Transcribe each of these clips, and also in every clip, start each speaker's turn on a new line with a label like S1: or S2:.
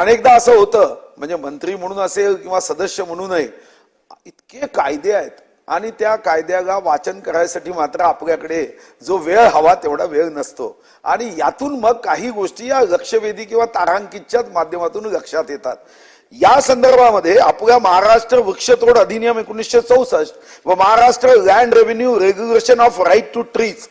S1: अनेकदा असं होतं म्हणजे मंत्री म्हणून असेल किंवा सदस्य म्हणूनही इतके कायदे आहेत. आणि त्या कायद्याला वाचन करायसाठी मात्र आपल्याकडे जो वेळ हवा तेवढा वेळ नसतो. आणि यातून मग काही गोष्टी या लक्षवेधी किंवा तारांकितच्याच माध्यमातून लक्षात येतात. या संदर्भामध्ये आपल्या महाराष्ट्र वृक्षतोड अधिनियम एकोणीसशे चौसष्ट व Maharashtra land revenue regulation of right to trees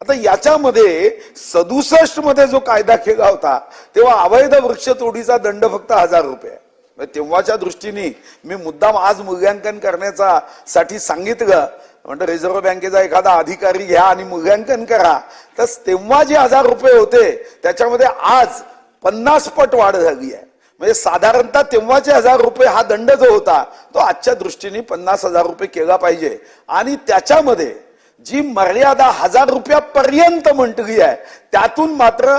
S1: आता याच्यामध्ये सदुसष्टमध्ये जो कायदा केला होता तेव्हा अवैध वृक्षतोडीचा दंड फक्त हजार रुपये. म्हणजे तेव्हाच्या दृष्टीने मी मुद्दाम आज मूल्यांकन करण्याचा साठी सांगितलं. म्हणजे रिझर्व्ह बँकेचा एखादा अधिकारी घ्या आणि मूल्यांकन करा. तर तेव्हा जे हजार रुपये होते त्याच्यामध्ये आज पन्नास पट वाढ झाली आहे. म्हणजे साधारणतः तेव्हाचे हजार रुपये हा दंड जो होता तो आजच्या दृष्टीने पन्नास हजार रुपये केला पाहिजे. आणि त्याच्यामध्ये जी मर्यादा हजार रुपयापर्यंत म्हटली आहे त्यातून मात्र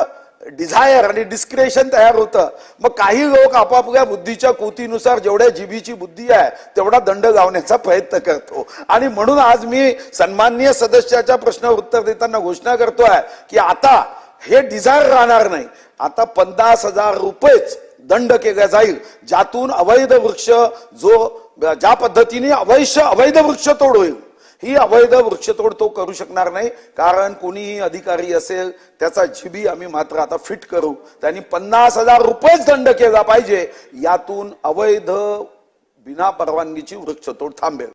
S1: डिझायर आणि डिस्क्रेशन तयार होतं. मग काही लोक आपापल्या बुद्धीच्या कोतीनुसार जेवढ्या जीबीची बुद्धी आहे तेवढा दंड लावण्याचा प्रयत्न करतो. आणि म्हणून आज मी सन्माननीय सदस्याच्या प्रश्नावर उत्तर देताना घोषणा करतोय की आता हे डिझायर राहणार नाही. आता पन्नास हजार रुपयेच दंड केला जाईल ज्यातून अवैध वृक्ष जो ज्या पद्धतीने अवैध अवैध वृक्ष तोड होईल ही अवैध वृक्षतोड तो करू शकणार नाही. कारण कोणीही अधिकारी असेल त्याचा जिबी आम्ही मात्र आता फिट करू. त्यांनी पन्नास हजार रुपयेच दंड केला पाहिजे. यातून अवैध बिना परवानगीची वृक्षतोड थांबेल.